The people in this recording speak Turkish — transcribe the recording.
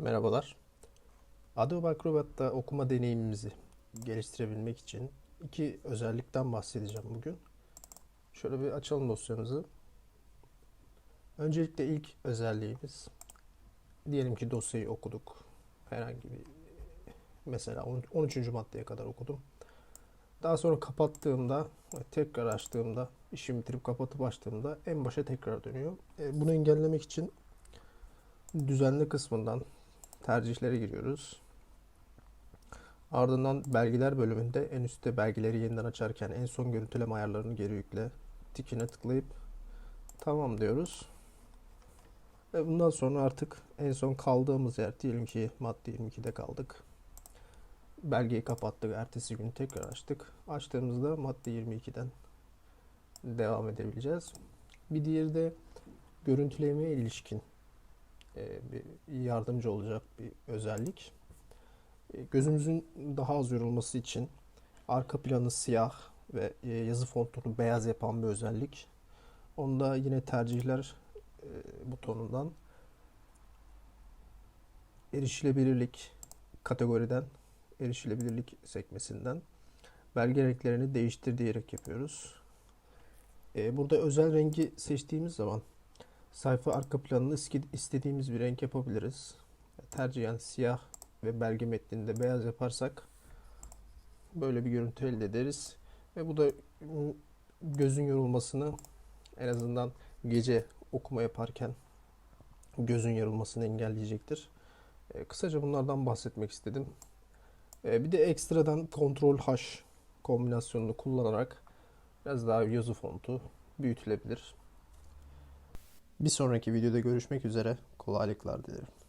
Merhabalar. Adobe Acrobat'ta okuma deneyimimizi geliştirebilmek için iki özellikten bahsedeceğim bugün. Şöyle bir açalım dosyamızı. Öncelikle ilk özelliğimiz diyelim ki dosyayı okuduk. Herhangi bir mesela 13. maddeye kadar okudum. Daha sonra kapattığımda tekrar açtığımda işimi bitirip kapatıp açtığımda en başa tekrar dönüyor. E, Bunu engellemek için düzenli kısmından tercihlere giriyoruz. Ardından belgeler bölümünde en üstte belgeleri yeniden açarken en son görüntüleme ayarlarını geri yükle tikine tıklayıp tamam diyoruz. Ve bundan sonra artık en son kaldığımız yer diyelim ki madde 22'de kaldık. Belgeyi kapattık. Ertesi gün tekrar açtık. Açtığımızda madde 22'den devam edebileceğiz. Bir diğeri de görüntülemeye ilişkin bir yardımcı olacak bir özellik. E, Gözümüzün daha az yorulması için arka planı siyah ve e, yazı fontunu beyaz yapan bir özellik. Onu da yine tercihler e, butonundan erişilebilirlik kategoriden erişilebilirlik sekmesinden belge renklerini değiştir diyerek yapıyoruz. E, Burada özel rengi seçtiğimiz zaman sayfa arka planını istediğimiz bir renk yapabiliriz. Tercihen siyah ve belge metninde beyaz yaparsak böyle bir görüntü elde ederiz. Ve bu da gözün yorulmasını en azından gece okuma yaparken gözün yorulmasını engelleyecektir. E, kısaca bunlardan bahsetmek istedim. E, bir de ekstradan Ctrl H kombinasyonunu kullanarak biraz daha yazı fontu büyütülebilir. Bir sonraki videoda görüşmek üzere. Kolaylıklar dilerim.